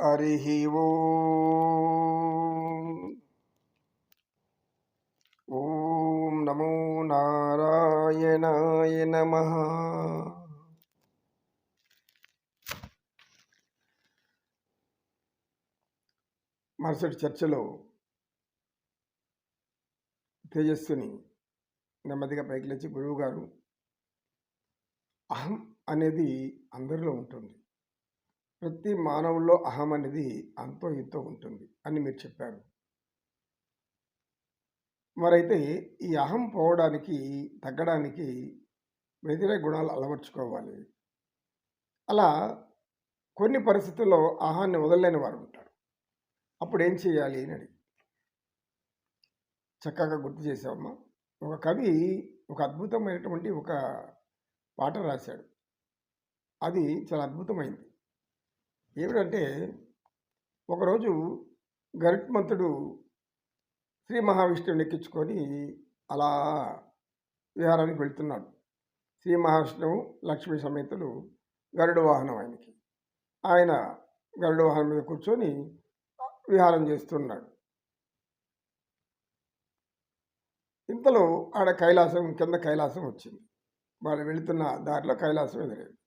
हरिः ఓం ॐ नमो नारायणाय नमः మరుసటి చర్చలో తేజస్సుని నెమ్మదిగా పైకి లేచి గురువు గారు అహం అనేది అందరిలో ఉంటుంది ప్రతి మానవుల్లో అహం అనేది అంతో ఇంతో ఉంటుంది అని మీరు చెప్పారు. మరైతే ఈ అహం పోవడానికి తగ్గడానికి వ్యతిరేక గుణాలు అలవర్చుకోవాలి. అలా కొన్ని పరిస్థితుల్లో అహాన్ని వదలలేని వారు ఉంటారు. అప్పుడు ఏం చేయాలి అని అడిగి. చక్కగా గుర్తు చేసావమ్మా ఒక కవి ఒక అద్భుతమైనటువంటి ఒక పాట రాశాడు. అది చాలా అద్భుతమైంది. ఏమిటంటే ఒకరోజు గరుత్మంతుడు శ్రీ మహావిష్ణువుని ఎక్కించుకొని అలా విహారానికి వెళ్తున్నాడు. శ్రీ మహావిష్ణువు లక్ష్మీ సమేతులు గరుడ వాహనం ఆయనకి. ఆయన గరుడ వాహనం మీద కూర్చొని విహారం చేస్తున్నాడు. ఇంతలో ఆడ కైలాసం కింద కైలాసం వచ్చింది. వాళ్ళు వెళుతున్న దారిలో కైలాసం ఎదురైంది.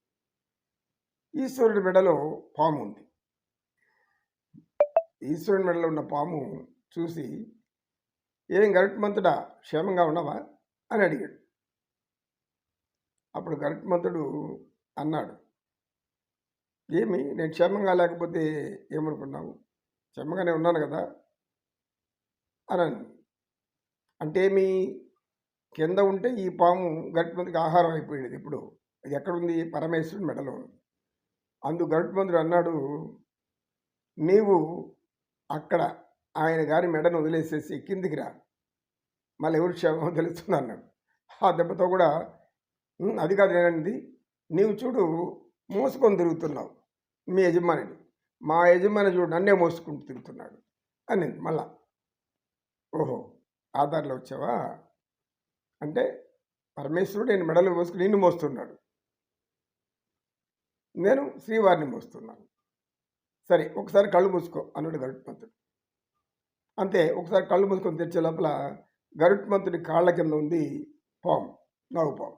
ఈశ్వరుడి మెడలో పాము ఉంది. ఈశ్వరుడి మెడలో ఉన్న పాము చూసి ఏం గరుత్మంతుడా క్షేమంగా ఉన్నావా? అని అడిగాడు. అప్పుడు గరుత్మంతుడు అన్నాడు ఏమి నేను క్షేమంగా లేకపోతే ఏమనుకున్నావు? క్షేమంగానే ఉన్నాను కదా? అని అంటే మీ కింద ఉంటే ఈ పాము గరుత్మంతుడికి ఆహారం అయిపోయింది ఇప్పుడు. అది ఎక్కడుంది పరమేశ్వరుని మెడలో ఉంది. అందు గరుత్మంతుడు అన్నాడు నీవు అక్కడ ఆయన గారి మెడను వదిలేసేసి కిందికి రా. మళ్ళీ ఎవరు క్షేమం తెలుస్తుంది అన్నాడు. ఆ దెబ్బతో కూడా అది కాదు నేనండి నీవు చూడు మోసుకొని తిరుగుతున్నావు మీ యజమానిని. మా యజమాని చూడు నన్నే మోసుకుంటూ తిరుగుతున్నాడు అని మళ్ళా. ఓహో ఆధార్లో వచ్చావా? అంటే పరమేశ్వరుడు నేను మెడలు మోసుకుని నిన్ను మోస్తున్నాడు. నేను శ్రీవారిని మోస్తున్నాను. సరే ఒకసారి కళ్ళు మూసుకో అన్నాడు గరుత్మంతుడు అంతే ఒకసారి కళ్ళు మూసుకొని తెచ్చే లోపల గరుత్మంతుడి కాళ్ళ కింద ఉంది పాము నవ్వు పాము.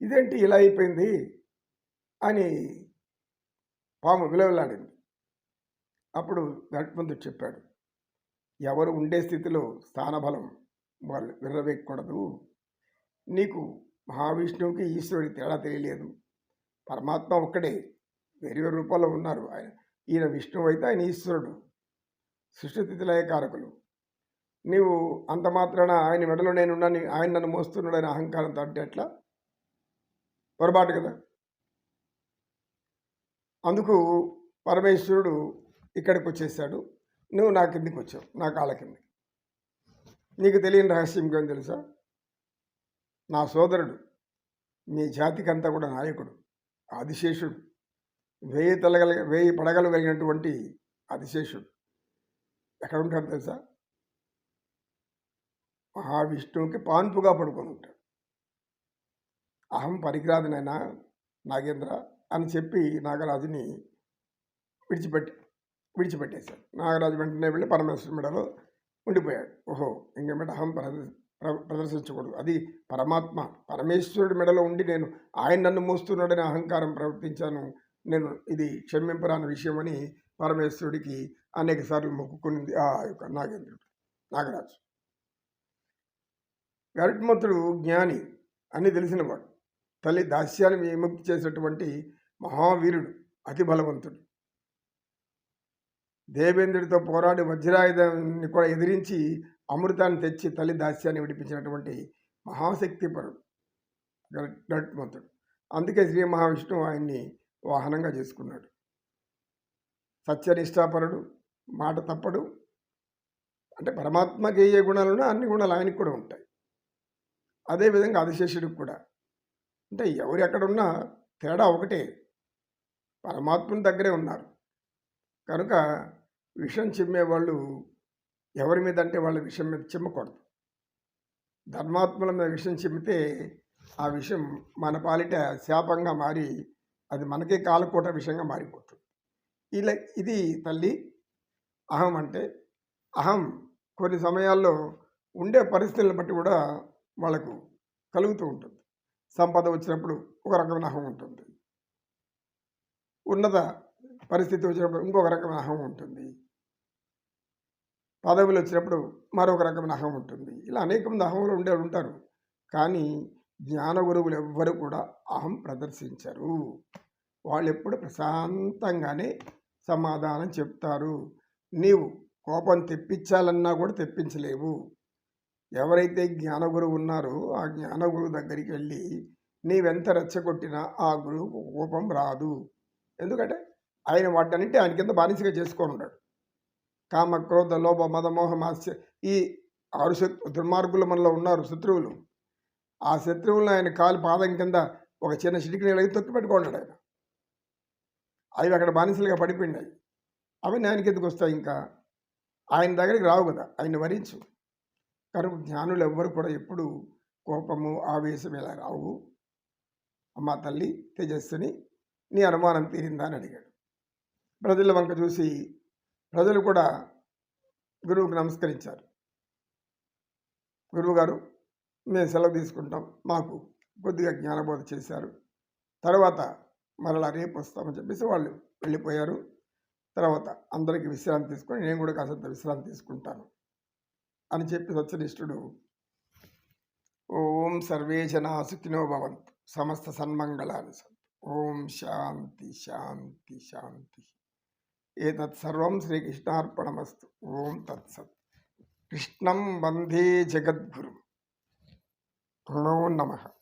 ఇదేంటి ఇలా అయిపోయింది అని పాము విలవిలాడింది. అప్పుడు గరుత్మంతుడు చెప్పాడు ఎవరు ఉండే స్థితిలో స్థానబలం వాళ్ళు విర్రవేయకూడదు. నీకు మహావిష్ణువుకి ఈశ్వరుడికి తేడా తెలియలేదు. పరమాత్మ ఒక్కడే. వేరే రూపాల్లో ఉన్నారు. ఆయన ఈయన విష్ణువు అయితే ఆయన ఈశ్వరుడు. సృష్టిస్థితి లయకారకులు నీవు అంత మాత్రాన ఆయన మెడలో నేనున్నాను ఆయన నన్ను మోస్తున్నాడని అహంకారంతో అంటే ఎట్లా? పొరపాటు కదా. అందుకు పరమేశ్వరుడు ఇక్కడికి వచ్చేసాడు నువ్వు నా కిందికి వచ్చావు. నా కాళ్ళ కింద. నీకు తెలియని రహస్యం ఇంకేం తెలుసా? నా సోదరుడు. మీ జాతికి అంతా కూడా నాయకుడు. ఆదిశేషుడు. వేయి తలగల వేయి పడగలు కలిగినటువంటి ఆదిశేషుడు. ఎక్కడ ఉంటాడు తెలుసా? మహావిష్ణువుకి పాన్పుగా పడుకొని ఉంటాడు. అహం పనికిరాదు నాగేంద్ర అని చెప్పి నాగరాజుని విడిచిపెట్టి విడిచిపెట్టేశాడు. నాగరాజు వెంటనే వెళ్ళి పరమేశ్వరుడు మెడలో ఉండిపోయాడు. ఓహో! ఇంకేమిటి అహం ప్రద- ప్ర- ప్రదర్శించకూడదు. అది పరమాత్మ పరమేశ్వరుడి మెడలో ఉండి నేను ఆయన నన్ను మోస్తున్నాడని అహంకారం ప్రవర్తించాను. నేను ఇది క్షమింపరాని విషయమని పరమేశ్వరుడికి అనేక సార్లు మొక్కుకునింది ఆ యొక్క నాగేంద్రుడు నాగరాజు. గరుత్మంతుడు జ్ఞాని అని తెలిసినవాడు. తల్లి దాస్యాన్ని విముక్తి చేసినటువంటి మహావీరుడు అతి బలవంతుడు. దేవేంద్రుడితో పోరాడి వజ్రాయుధాన్ని కూడా ఎదిరించి అమృతాన్ని తెచ్చి తల్లి దాస్యాన్ని విడిపించినటువంటి మహాశక్తిపరుడు గరు- గరుత్మంతుడు అందుకే శ్రీ మహావిష్ణువు ఆయన్ని వాహనంగా చేసుకున్నాడు. సత్యనిష్టాపరుడు మాట తప్పడు. అంటే పరమాత్మకి ఏ గుణాలున్నా అన్ని గుణాలు ఆయనకు కూడా ఉంటాయి. అదేవిధంగా ఆదిశేషుడికి కూడా. అంటే ఎవరు ఎక్కడున్నా తేడా ఒకటే. పరమాత్మని దగ్గరే ఉన్నారు. కనుక విషం చిమ్మేవాళ్ళు ఎవరి మీద అంటే వాళ్ళ విషయం మీద చిమ్మకూడదు. ధర్మాత్మల మీద విషయం చిమ్మితే ఆ విషయం మన పాలిట శాపంగా మారి అది మనకే కాలకూట విషయంగా మారిపోతుంది. ఇలా ఇది తల్లి అహం అంటే అహం కొన్ని సమయాల్లో ఉండే పరిస్థితులను బట్టి కూడా వాళ్ళకు కలుగుతూ ఉంటుంది. సంపద వచ్చినప్పుడు ఒక రకమైన అహం ఉంటుంది. ఉన్నత పరిస్థితి వచ్చినప్పుడు ఇంకొక రకమైన అహం ఉంటుంది. పదవులు వచ్చినప్పుడు మరొక రకమైన అహం ఉంటుంది. ఇలా అనేక మంది అహంలో ఉండే ఉంటారు. కానీ జ్ఞాన గురువులు ఎవ్వరు కూడా అహం ప్రదర్శించరు. వాళ్ళు ఎప్పుడు ప్రశాంతంగానే సమాధానం చెప్తారు. నీవు కోపం తెప్పించాలన్నా కూడా తెప్పించలేవు. ఎవరైతే జ్ఞానగురువు ఉన్నారో ఆ జ్ఞానగురువు దగ్గరికి వెళ్ళి నీవెంత రెచ్చగొట్టినా ఆ గురువుకు కోపం రాదు. ఎందుకంటే ఆయన వాటన్నిటి ఆయన కింద బానిసగా చేసుకొని ఉన్నాడు కామ క్రోధ లోభ మదమోహ మాస్య ఈ ఆరు శత్రు దుర్మార్గులు మనలో ఉన్నారు శత్రువులు. ఆ శత్రువులను ఆయన కాలు పాదం కింద ఒక చిన్న చిటికి నీళ్ళకి తొక్కి పెట్టుకున్నాడు ఆయన. అవి అక్కడ బానిసలుగా పడిపోయినాయి. అవి ఆయనకి ఎందుకు వస్తాయి ఇంకా? ఆయన దగ్గరికి రావు కదా ఆయన వరించు. కనుక జ్ఞానులు ఎవ్వరు కూడా ఎప్పుడు కోపము ఆవేశం ఇలా రావు. అమ్మా తల్లి తేజస్సుని నీ అనుమానం తీరిందా అని అడిగాడు. ప్రజల వంక చూసి ప్రజలు కూడా గురువుకు నమస్కరించారు. గురువుగారు మేము సెలవు తీసుకుంటాం. మాకు కొద్దిగా జ్ఞానబోధ చేశారు. తర్వాత మరలా రేపు వస్తామని చెప్పేసి వాళ్ళు వెళ్ళిపోయారు. తర్వాత అందరికీ విశ్రాంతి తీసుకొని నేను కూడా కాసంత విశ్రాంతి తీసుకుంటాను అని చెప్పి సత్యనిష్ఠుడు ఓం సర్వే జనా సుఖినో భవంతు. సమస్త సన్మంగళాన్ని సంతు ఓం శాంతి శాంతి శాంతి. एतत्सर्वं श्रीकृष्णार्पणमस्तु। ओं तत्सत्। कृष्णं वंदे जगद्गुरुं प्रणो नमः।